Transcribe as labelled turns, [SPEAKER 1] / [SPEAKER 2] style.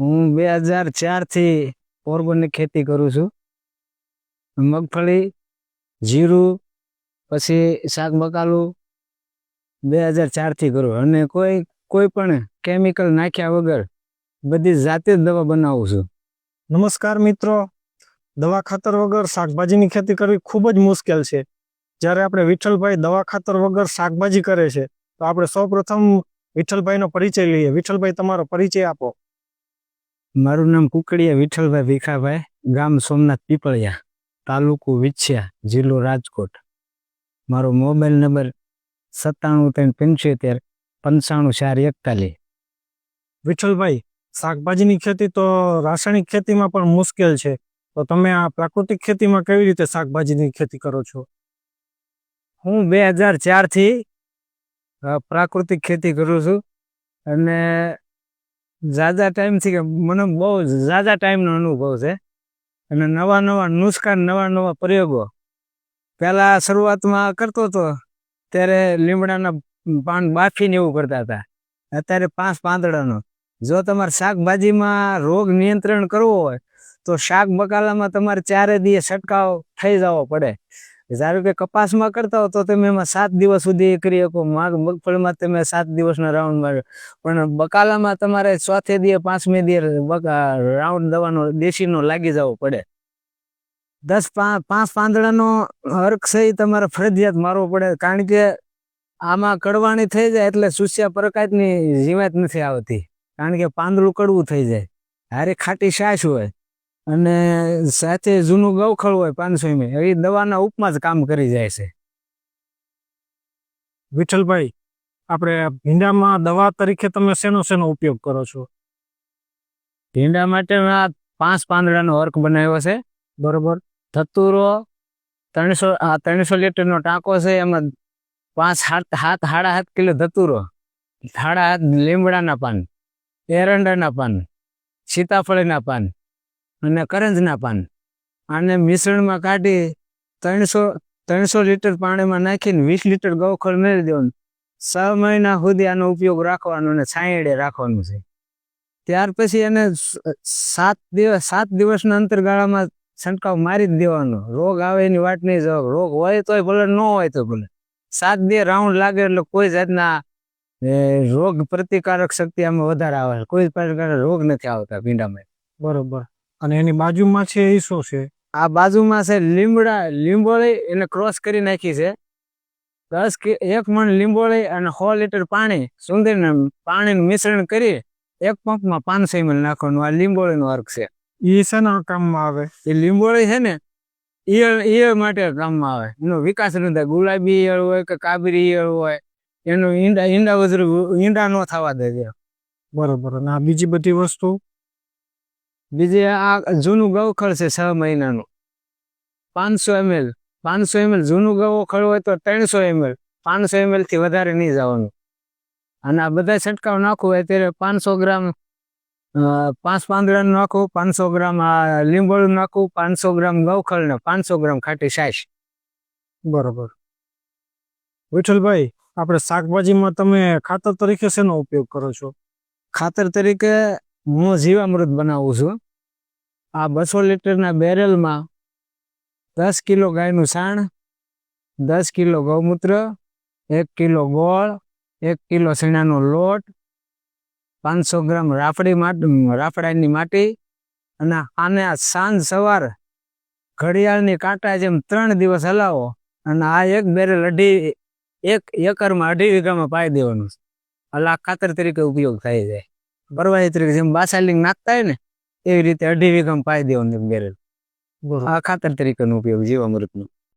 [SPEAKER 1] હું બે હજાર ચારથી ઓર્ગોનિક ખેતી કરું છું. મગફળી, જીરું, પછી શાક બકાલું બે હજાર ચારથી કરું અને કોઈ કોઈ પણ કેમિકલ નાખ્યા વગર બધી જાતે જ દવા બનાવું છું.
[SPEAKER 2] નમસ્કાર મિત્રો. દવા ખાતર વગર શાકભાજીની ખેતી કરવી ખૂબ જ મુશ્કેલ છે. જ્યારે આપણે વિઠ્ઠલભાઈ દવા ખાતર વગર શાકભાજી કરે છે, તો આપણે સૌપ્રથમ વિઠ્ઠલભાઈનો પરિચય લઈએ. વિઠ્ઠલભાઈ, તમારો પરિચય આપો.
[SPEAKER 1] મારું નામ કુકડિયા વિઠ્ઠલભાઈ ભીખાભાઈ, ગામ સોમનાથ પીપળિયા, તાલુકો વિછ્યા, જિલ્લો રાજકોટ. મારો મોબાઈલ નંબર સત્તાણું ત્રણ પંચોતેર પંચાણું ચાર એકતાલીસ.
[SPEAKER 2] વિઠ્ઠલભાઈ, શાકભાજીની ખેતી તો રાસાયણિક ખેતીમાં પણ મુશ્કેલ છે. તો તમે આ પ્રાકૃતિક ખેતીમાં કેવી રીતે શાકભાજીની ખેતી કરો છો?
[SPEAKER 1] હું બે હજાર ચારથી પ્રાકૃતિક ખેતી કરું છું. અને ઝાઝા ટાઈમથી કે મને બહુ ઝાઝા ટાઈમનો અનુભવ છે. અને નવા નવા નુસ્ખા નવા નવા પ્રયોગો. પહેલાં શરૂઆતમાં કરતો હતો ત્યારે લીમડાના પાન બાફીને એવું કરતા હતા. અત્યારે પાંચ પાંદડાનો. જો તમારે શાકભાજીમાં રોગ નિયંત્રણ કરવો હોય, તો શાક બકાલામાં તમારે ચારે દિવસ છંટકાવ થઈ જવો પડે. ધારો કે કપાસમાં કરતા હો તો તમે એમાં સાત દિવસ સુધી કરી શકો. માગ મગફળીમાં તમે સાત દિવસના રાઉન્ડ માર્યો. પણ બકાલામાં તમારે ચોથે દીએ પાંચમે દીએ રાઉન્ડ દવાનો દેશીનો લાગી જવો પડે. દસ પાંચ પાંદડાનો અર્ક છે તમારે ફરજિયાત મારવો પડે. કારણ કે આમાં કડવાણી થઈ જાય એટલે સુસ્યા પ્રકાશની જીવાત નથી આવતી. કારણ કે પાંદડું કડવું થઈ જાય. હારે ખાટી છાશ હોય. અને સાથે જૂનું ગૌખળું હોય પાંચસો એમ એ દવાના ઉપમાં જ કામ કરી જાય છે.
[SPEAKER 2] વિઠ્ઠલભાઈ આપણે ભીંડામાં દવા તરીકે તમે શેનો શેનો ઉપયોગ કરો છો?
[SPEAKER 1] ભીંડા માટે પાંચ પાંદડાનો અર્ક બનાવ્યો છે. બરોબર. ધતુરો ત્રણસો આ ત્રણસો લીટરનો ટાંકો છે એમાં પાંચ હાથ હાથ હાડા હાથ કિલો ધતુરો હાડા હાથ લીમડાના પાન એરંડાના પાન સીતાફળીના પાન અને કરંજના પાન. આને મિશ્રણમાં કાઢી ત્રણસો ત્રણસો લીટર પાણીમાં નાખીને વીસ લીટર ગૌખળ મેળવી દેવાનું. છ મહિના સુધી આનો ઉપયોગ રાખવાનો અને છાંયડે રાખવાનું છે. ત્યાર પછી એને સાત દિવસ, સાત દિવસના અંતરગાળામાં છંટકાવ મારી જ દેવાનો. રોગ આવે એની વાટ નહીં જવા રોગ હોય તોય ભલે, ન હોય તો ભલે. સાત બે રાઉન્ડ લાગે એટલે કોઈ જાતના રોગ પ્રતિકારક શક્તિ આમાં વધારે આવે. કોઈ પ્રકારના રોગ નથી આવતા ભીંડામાં
[SPEAKER 2] બરોબર. અને એની બાજુમાં છે એ શું છે?
[SPEAKER 1] આ બાજુમાં છે લીમડા લીંબોળી એને ક્રોસ કરી નાખી છે. દસ કે એક મણ લીંબોળી અને સો લીટર પાણી સુંદરને પાણીનું મિશ્રણ કરી એક પંપમાં પાંચસો ml નાખવાનું. આ લીંબોળીનો વર્ગ છે.
[SPEAKER 2] એ શેના કામમાં આવે?
[SPEAKER 1] એ લીંબોળી છે ને ઈયળ ઈયળ માટે કામમાં આવે. એનો વિકાસ ન થાય. ગુલાબી ઈયળ હોય કે કાબરી ઈયળ હોય એનું ઈંડા ઈંડા વજરું ઈંડા ન થવા દે.
[SPEAKER 2] બરોબર. અને આ બીજી બધી વસ્તુ?
[SPEAKER 1] બીજે આ જૂનું ગૌખળ છે છ મહિનાનું. પાંચસો એમએલ. પાંચસો એમએલ જૂનું ગવખળ હોય તો ત્રણસો એમએલ. પાંચસો એમએલથી વધારે નહીં જવાનું. અને આ બધા છંટકાવ નાખવું હોય ત્યારે પાંચસો ગ્રામ પાંચ પાંદડાનું નાખવું પાંચસો ગ્રામ આ લીંબોળું નાખવું પાંચસો ગ્રામ ગૌખળ ને પાંચસો ગ્રામ ખાટી સાઈશ
[SPEAKER 2] બરોબર. વિઠ્ઠલભાઈ આપણે શાકભાજીમાં તમે ખાતર તરીકે શેનો ઉપયોગ કરો છો?
[SPEAKER 1] ખાતર તરીકે હું જીવામૃત બનાવું છું. આ બસો લીટરના બેરલમાં દસ કિલો ગાયનું સાણ, દસ કિલો ગૌમૂત્ર, એક કિલો ગોળ, એક કિલો ચણાનો લોટ, પાંચસો ગ્રામ રાફડી રાફડાની માટી અને આને સાંજ સવાર ઘડિયાળની કાંટા જેમ ત્રણ દિવસ હલાવો અને આ એક બેરલ અઢી, એક એકરમાં અઢી વીઘામાં પાઈ દેવાનું. છે એટલે આ ખાતર તરીકે ઉપયોગ થાય જાય પરવાહી તરીકે જેમ બાસાલિંગ નાખતા હોય ને એવી રીતે અઢી વીઘમ પાઈ દેવાનું બેરલ આ ખાતર તરીકેનો ઉપયોગ જીવામૃતનો.